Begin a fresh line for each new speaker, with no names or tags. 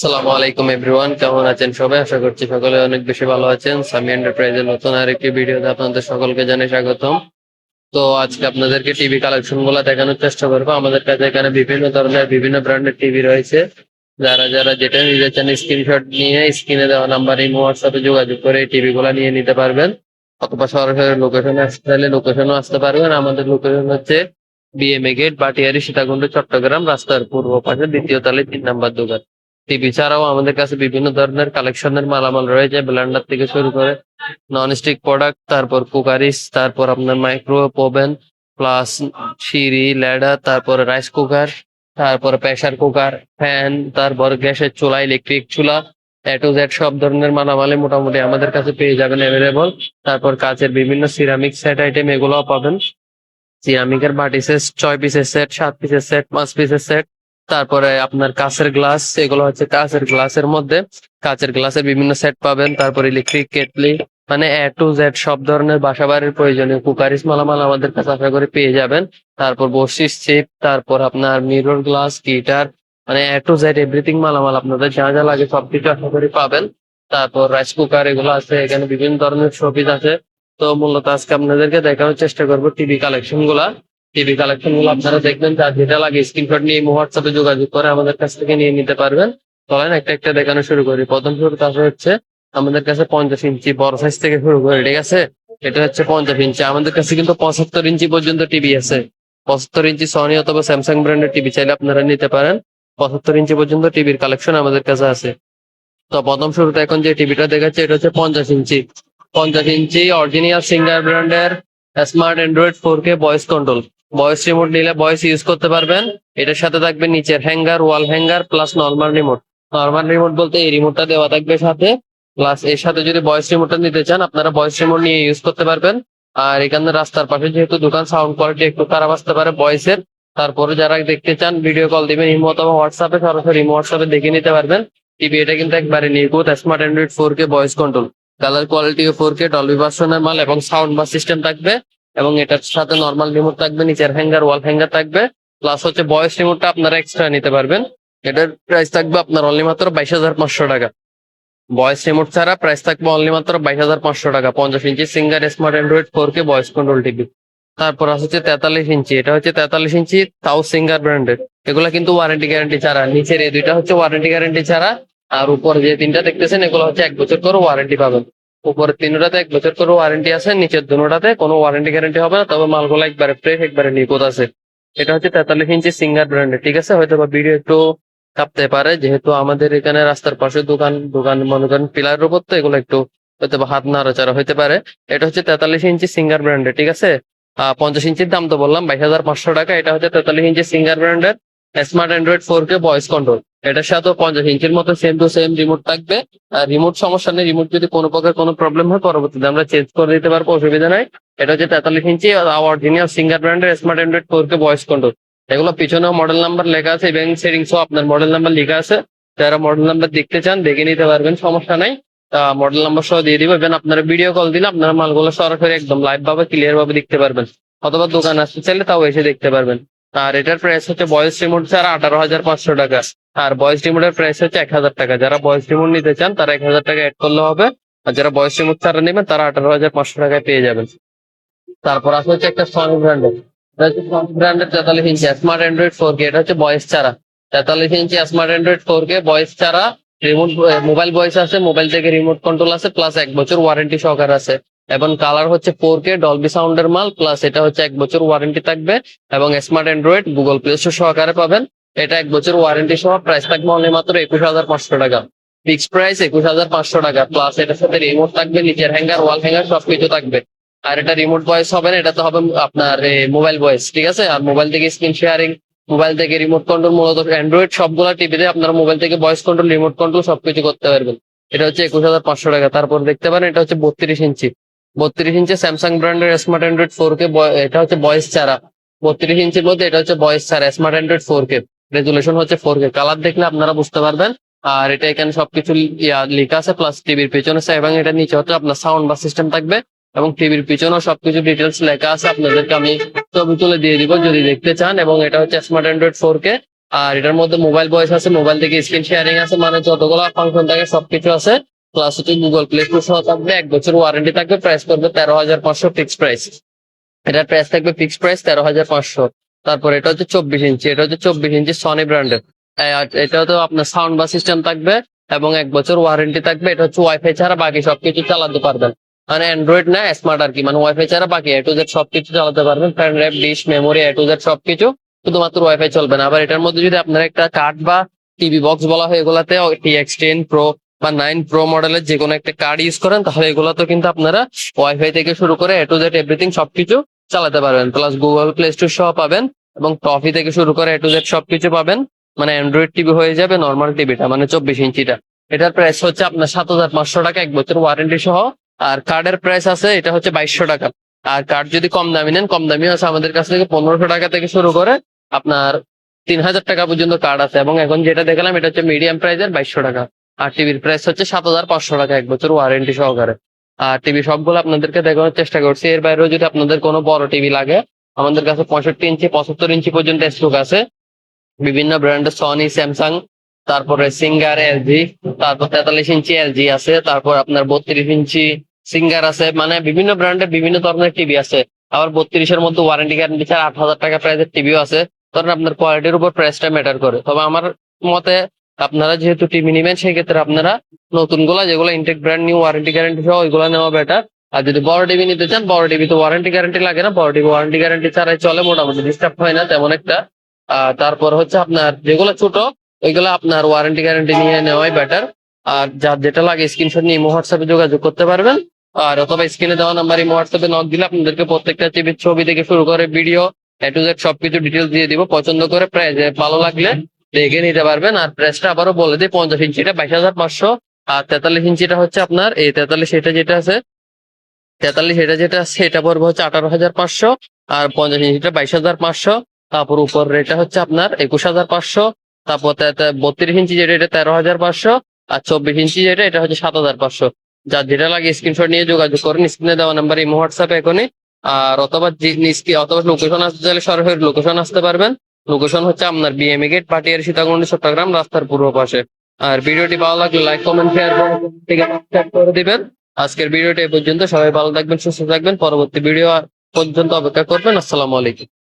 আসসালামু আলাইকুম এভরিওয়ান কেমন আছেন সবাই? আশা করছি সকলে অনেক বেশি ভালো আছেন। সামি এন্টারপ্রাইজের নতুন আরেকটি ভিডিওতে আপনাদের সকলকে জানাই স্বাগতম। তো আজকে আপনাদেরকে টিভি কালেকশনগুলা দেখানোর চেষ্টা করব। আমাদের কাছে এখানে বিভিন্ন ধরনের, বিভিন্ন ব্র্যান্ডের টিভি রয়েছে। যারা যারা যেটা নিতে চান স্ক্রিনশট নিয়ে স্ক্রিনে দেওয়া নাম্বার এই হোয়াটসঅ্যাপে যোগাযোগ করে এই টিভি গুলা নিয়ে নিতে পারবেন। অথবা সরাসরি লোকেশনে আসতে চাইলে লোকেশনও আসতে পারবেন। আমাদের লোকেশন হচ্ছে বিএমএ গেট বাটিয়ারি, সীতাকুণ্ড, চট্টগ্রাম, রাস্তার পূর্ব পাশে দ্বিতীয় তলায় তিন নাম্বার দোকান। টিভি ছাড়াও আমাদের কাছে বিভিন্ন ধরনের কালেকশনের মালামাল রয়েছে, ব্লেন্ডার থেকে শুরু করে নন স্টিক প্রোডাক্ট তারপর কুকারিস, তারপর আপনার মাইক্রোওয়েভ ওভেন প্লাস সিঁড়ি ল্যাডার তারপর রাইস কুকার তারপর প্রেসার কুকার ফ্যান তারপর গ্যাসের চুলা ইলেকট্রিক চুলা এ টু জেড সব ধরনের মালামালে মোটামুটি আমাদের কাছে পেয়ে যাবেন অ্যাভেলেবল তারপর কাচের বিভিন্ন সিরামিক সেট আইটেম এগুলোও পাবেন। সিরামিকের বাটি সেট ছয় পিসের সেট সাত পিসের সেট পাঁচ পিসের সেট তারপরে আপনার কাঁচের গ্লাস, এগুলো হচ্ছে কাঁচের গ্লাসের মধ্যে। কাঁচের গ্লাসের বিভিন্ন সেট পাবেন, তারপর ইলেকট্রিক কেটলি মানে এ টু জেড সব ধরনের বাসা বাড়ির প্রয়োজনীয় কুকারিস মালামাল আমাদের কাছে আশা করে পেয়ে যাবেন। তারপর বসিস চিপ তারপর আপনার মিরর গ্লাস গিটার মানে এ টু জেড এভরিথিং মালামাল আপনাদের যা যা লাগে সবকিছু আশা করি পাবেন। তারপর রাইস কুকার এগুলো আছে, এখানে বিভিন্ন ধরনের শোপিস আছে। তো মূলত আজকে আপনাদেরকে দেখানোর চেষ্টা করব টিভি কালেকশনগুলা। টিভি কালেকশনগুলো আপনারা দেখবেন, যার যেটা লাগে স্ক্রিনশট নিয়ে হোয়াটসঅ্যাপে যোগাযোগ করে আমাদের কাছ থেকে নিয়ে নিতে পারবেন। চলেন একটা একটা দেখানো শুরু করি। প্রথম শুরু কাজ হচ্ছে আমাদের কাছে পঞ্চাশ ইঞ্চি, বড় সাইজ থেকে শুরু করে, ঠিক আছে? এটা হচ্ছে পঞ্চাশ ইঞ্চি। আমাদের কাছে কিন্তু পঁচাত্তর ইঞ্চি পর্যন্ত টিভি আছে। পঁচাত্তর ইঞ্চি সনি অথবা স্যামসাং ব্র্যান্ডের টিভি চাইলে আপনারা নিতে পারেন। পঁচাত্তর ইঞ্চি পর্যন্ত টিভির কালেকশন আমাদের কাছে আছে। তো প্রথম শুরুতে এখন যে টিভিটা দেখাচ্ছে, এটা হচ্ছে পঞ্চাশ ইঞ্চি। পঞ্চাশ ইঞ্চি অরিজিনাল সিঙ্গার ব্র্যান্ডের smart Android four K voice control voice remote নিলে ভয়েস ইউজ করতে পারবেন। এটার সাথে থাকবে নিচের hanger wall hanger plus normal remote normal remote বলতে এই রিমোটটা দেওয়া থাকবে সাথে। প্লাস এর সাথে যদি ভয়েস রিমোটটা নিতে চান, আপনারা ভয়েস রিমোট নিয়ে ইউজ করতে পারবেন। আর এখানে রাস্তার পাশে যেহেতু দোকান সাউন্ড কোয়ালিটি একটু খারাপ আসতে পারে ভয়েসের তারপরে যারা দেখতে চান ভিডিও কল দিবেন, ইমো অথবা হোয়াটসঅ্যাপে সরাসরি ইমো হোয়াটসঅ্যাপে দেখে নিতে পারবেন। টিভি এটা কিন্তু একবারে নিখুঁত smart Android four K voice control colour quality four K Dolby ভার্সনের মাল এবং সাউন্ড বাস সিস্টেম থাকবে। এবং এটার সাথে নর্মাল রিমোট থাকবে, নিচের হ্যাঙ্গার ওয়াল হ্যাঙ্গার থাকবে প্লাস হচ্ছে ভয়েস রিমোটটা আপনারা এক্সট্রা নিতে পারবেন। এটার প্রাইস থাকবে আপনার অনলি মাত্র বাইশ হাজার পাঁচশো টাকা। ভয়েস রিমোট ছাড়া প্রাইস থাকবে অনলি মাত্র বাইশ হাজার পাঁচশো টাকা, পঞ্চাশ inch Singer smart Android four K voice control TV তারপর হচ্ছে তেতাল্লিশ ইঞ্চি, এটা হচ্ছে তেতাল্লিশ ইঞ্চি তাও সিঙ্গার ব্র্যান্ডের এগুলো কিন্তু ওয়ারেন্টি গ্যারান্টি ছাড়া, নিচের এই দুইটা হচ্ছে ওয়ারেন্টি গ্যারান্টি ছাড়া, আর উপর যে তিনটা দেখতেছেন, এগুলো হচ্ছে এক বছর করে ওয়ারেন্টি পাবেন। উপরের তিনটাতে এক বছর করে ওয়ারেন্টি আছে, নিচের দুটাতে কোনো ওয়ারেন্টি গ্যারেন্টি হবে না, তবে মালগুলো একবারে ফ্রেশ একবারে নিখুঁত আছে। এটা হচ্ছে তেতাল্লিশ ইঞ্চি সিঙ্গার ব্র্যান্ডের ঠিক আছে? হয়তো বা ভিডিও একটু কাঁপতে পারে, যেহেতু আমাদের এখানে রাস্তার পাশে দোকান দোকান মনে করেন পিলারের উপর তো এগুলো একটু হয়তো বা হাত নাড়াচাড়া হতে পারে। এটা হচ্ছে তেতাল্লিশ ইঞ্চি সিঙ্গার ব্র্যান্ডের ঠিক আছে? পঞ্চাশ ইঞ্চির দাম তো বললাম, বাইশ হাজার পাঁচশো টাকা, এটা হচ্ছে তেতাল্লিশ ইঞ্চি সিঙ্গার ব্র্যান্ডের smart Android four K voice control এটার সাথে পঞ্চাশ ইঞ্চির মতো সেম টু সেম রিমোট থাকবে। আর রিমোট সমস্যা নেই রিমোট যদি কোনো প্রকার কোনো প্রবলেম হয়, পরবর্তীতে আমরা চেঞ্জ করে দিতে পারব, অসুবিধা নাই। এটা হচ্ছে তেতাল্লিশ ইঞ্চি অরিজিনাল সিঙ্গার ব্র্যান্ডের smart Android four K voice control এগুলো পিছনেও মডেল নাম্বার লেখা আছে, এবং সেটিংসও আপনার মডেল নাম্বার লেখা আছে। যারা মডেল নাম্বার দেখতে চান, দেখে নিতে পারবেন, সমস্যা নাই। মডেল নাম্বার সহ দিয়ে দিব, এবং আপনারা ভিডিও কল দিলে আপনারা মালগুলো সরাসরি একদম লাইভ ভাবে ক্লিয়ার ভাবে দেখতে পারবেন। অথবা দোকান আসতে চাইলে তাও এসে দেখতে পারবেন। আর এটার প্রাইস হচ্ছে ভয়েস রিমোট ছাড়া আঠারো হাজার পাঁচশো টাকা। আর ভয়েস রিমোটের প্রাইস হচ্ছে এক হাজার টাকা। যারা ভয়েস রিমোট নিতে চান, তারা এক হাজার টাকা অ্যাড করলে হবে। আর যারা ভয়েস রিমোট ছাড়া নেবেন, তারা আঠারো হাজার পাঁচশো টাকায় পেয়ে যাবেন। তারপর আসলে হচ্ছে একটা সনি ব্র্যান্ডের সনি ব্র্যান্ডের তেতাল্লিশ inch smart Android four K এটা হচ্ছে ভয়েস ছাড়া। তেতাল্লিশ inch smart Android four K voice ছাড়া। রিমোট মোবাইল ভয়েস আছে মোবাইল থেকে রিমোট কন্ট্রোল আছে প্লাস এক বছর ওয়ারেন্টি সহকার আছে। এবং কালার হচ্ছে ফোর কে ডলবি সাউন্ডের মাল প্লাস এটা হচ্ছে এক বছর ওয়ারেন্টি থাকবে, এবং smart Android Google Play Store সহকারে পাবেন। এটা এক বছর ওয়ারেন্টি সহ প্রাইস থাকবে অনলি মাত্র একুশ হাজার পাঁচশো টাকা। ফিক্স প্রাইস একুশ হাজার পাঁচশো টাকা প্লাস এটার সাথে রিমোট থাকবে, নিচের হ্যাঙ্গার ওয়াল হ্যাঙ্গার সবকিছু থাকবে। আর এটা রিমোট ভয়েস হবে না, এটা তো হবে আপনার মোবাইল ভয়েস ঠিক আছে? আর মোবাইল থেকে স্ক্রিন শেয়ারিং মোবাইল থেকে রিমোট কন্ট্রোল মূলত অ্যান্ড্রয়েড সবগুলা টিভিতে আপনারা মোবাইল থেকে ভয়েস কন্ট্রোল রিমোট কন্ট্রোল সবকিছু করতে পারবেন। এটা হচ্ছে একুশ হাজার পাঁচশো টাকা। তারপর দেখতে পারেন, এটা হচ্ছে বত্রিশ ইঞ্চি বত্রিশ ইঞ্চি স্যামসাং ব্র্যান্ডের স্মার্ট অ্যান্ড্রয়েড ফোর কে এটা হচ্ছে ভয়েস ছাড়া। বত্রিশ ইঞ্চির মধ্যে এটা হচ্ছে ভয়েস ছাড়া smart Android four K resolution হচ্ছে ফোর কে কালার দেখলে আপনারা বুঝতে পারবেন। আর এটা এখানে সবকিছু লেখা আছে প্লাস টিভির পেছনে এবং এটা নিচে হচ্ছে আপনার সাউন্ড বা সিস্টেম থাকবে। এবং টিভির পিছনেও সবকিছু ডিটেলস লেখা আছে, আপনাদেরকে আমি ছবি তুলে দিয়ে দিব যদি দেখতে চান। এবং এটা হচ্ছে স্মার্ট অ্যান্ড্রয়েড ফোর কে আর এটার মধ্যে মোবাইল ভয়েস আছে মোবাইল থেকে স্ক্রিন শেয়ারিং আছে মানে যতগুলো ফাংশন থাকে সবকিছু আছে। প্লাস হচ্ছে গুগল প্লে স্টোর সহ থাকবে এক বছর ওয়ারেন্টি থাকবে প্রাইস করবে তেরো হাজার পাঁচশো ফিক্স প্রাইস এটার প্রাইস থাকবে ফিক্স প্রাইস তেরো হাজার পাঁচশো। তারপর এটা হচ্ছে চব্বিশ ইঞ্চি এটা হচ্ছে চব্বিশ ইঞ্চি সনি ব্র্যান্ডের এটা তো আপনার সাউন্ড বা সিস্টেম থাকবে এবং এক বছর ওয়ারেন্টি থাকবে, এটা হচ্ছে ওয়াইফাই ছাড়া বাকি সবকিছু চালাতে পারবেন। মানে অ্যান্ড্রয়েড না স্মার্ট আর কি মানে ওয়াইফাই ছাড়া বাকি এ টু জেড সবকিছু চালাতে পারবেন। Fan wrap dish memory A to Z সবকিছু শুধুমাত্র ওয়াইফাই চলবে না। আবার এটার মধ্যে যদি আপনার একটা কার্ড বা টিভি বক্স বলা হয়, এগুলাতে টিএক্স টেন প্রো বা নাইন প্রো মডেলের যে কোনো একটা কার্ড ইউজ করেন, তাহলে এগুলোতে কিন্তু আপনারা ওয়াইফাই থেকে শুরু করে এ টু জেড এভরিথিং সবকিছু চালাতে পারবেন। প্লাস গুগল প্লে স্টোর সহ পাবেন এবং টফি থেকে শুরু করে এ টু জেড সবকিছু পাবেন। মানে অ্যান্ড্রয়েড টিভি হয়ে যাবে নর্মাল টিভিটা মানে চব্বিশ ইঞ্চিটা এটার প্রাইস হচ্ছে আপনার সাত হাজার পাঁচশো টাকা এক বছর ওয়ারেন্টি সহ। আর কার্ডের প্রাইস আছে, এটা হচ্ছে বাইশশো টাকা। আর কার্ড যদি কম দামি নেন, কম দামি আছে আমাদের কাছ থেকে পনেরোশো টাকা থেকে শুরু করে আপনার তিন হাজার টাকা পর্যন্ত কার্ড আছে। এবং এখন যেটা দেখলাম, এটা হচ্ছে মিডিয়াম প্রাইসের বাইশশো টাকা। আর টিভির প্রাইস হচ্ছে সাত হাজার পাঁচশো টাকা এক বছর ওয়ারেন্টি সহকারে। আর টিভি সবগুলো আপনাদেরকে দেখানোর চেষ্টা করছি। এর বাইরেও যদি আপনাদের কোনো বড় টিভি লাগে, আমাদের কাছে পঁয়ষট্টি ইঞ্চি, পঁচাত্তর ইঞ্চি পর্যন্ত স্টক আছে। বিভিন্ন ব্র্যান্ডের সনি স্যামসাং তারপরে সিঙ্গার এলজি তারপর তেতাল্লিশ ইঞ্চি এলজি আছে, তারপর আপনার বত্রিশ ইঞ্চি সিঙ্গার আছে। মানে বিভিন্ন ব্র্যান্ডের বিভিন্ন ধরনের টিভি আছে। আবার বত্রিশের মধ্যে ওয়ারেন্টি গ্যারেন্টি ছাড়া আট হাজার টাকা প্রাইসের টিভিও আছে। ধরেন আপনার কোয়ালিটির উপর প্রাইসটা ম্যাটার করে। তবে আমার মতে আপনারা যেহেতু টিভি নেবেন সেই ক্ষেত্রে আপনারা নতুনগুলা যেগুলো intact brand new warranty guarantee সহ ওইগুলো নেওয়া বেটার আর যদি বড় টিভি নিতে চান, বড় টিভি তো ওয়ারেন্টি গ্যারান্টি লাগে না। বড় টিভি ওয়ারেন্টি গ্যারান্টি ছাড়াই চলে, মোটামুটি ডিস্টার্ব হয় না, তেমন একটা। তারপর হচ্ছে আপনার যেগুলো ছোট, ওইগুলো আপনার ওয়ারেন্টি গ্যারান্টি নিয়ে নেওয়াই বেটার আর যার যেটা লাগে স্ক্রিনশট নিয়ে হোয়াটসঅ্যাপে যোগাযোগ করতে পারবেন। আর অথবা স্ক্রিনে দেওয়া নাম্বার ইমো হোয়াটসঅ্যাপে নক দিলে আপনাদেরকে প্রত্যেকটা টিভির ছবি থেকে শুরু করে ভিডিও এ টু জেড সবকিছু ডিটেলস দিয়ে দিব। পছন্দ করে প্রাইস ভালো লাগলে দেখে নিতে পারবেন। আর প্রাইসটা আবারও বলে দিই, পঞ্চাশ ইঞ্চিটা বাইশ হাজার পাঁচশো। আর তেতাল্লিশ ইঞ্চিটা হচ্ছে আপনার, এই তেতাল্লিশ এটা যেটা আছে, তেতাল্লিশ এটা যেটা আছে এটা পড়বে হচ্ছে আঠারো হাজার পাঁচশো। আর পঞ্চাশ ইঞ্চিটা বাইশ হাজার পাঁচশো। তারপর উপর রেটটা হচ্ছে আপনার একুশ হাজার পাঁচশো। তারপর বত্রিশ ইঞ্চি যেটা, এটা তেরো হাজার পাঁচশো। আর চব্বিশ ইঞ্চি যেটা, এটা হচ্ছে সাত হাজার পাঁচশো। যার যেটা লাগে স্ক্রিনশট নিয়ে যোগাযোগ করেন। স্ক্রিনে দেওয়া নাম্বার ইমো, হোয়াটসঅ্যাপ এখনই। আর অথবা অথবা লোকেশন আসতে চাইলে সরাসরি লোকেশন আসতে পারবেন। লোকেশন হচ্ছে আপনার বিএমএ গেট পাটিয়ার সীতাকুণ্ড, চট্টগ্রাম, রাস্তার পূর্ব পাশে। আর ভিডিওটি ভালো লাগলে লাইক কমেন্ট শেয়ার করে দিবেন। আজকের ভিডিওটি পর্যন্ত। সবাই ভালো থাকবেন, সুস্থ থাকবেন। পরবর্তী ভিডিও পর্যন্ত অপেক্ষা করবেন। আসসালামু আলাইকুম।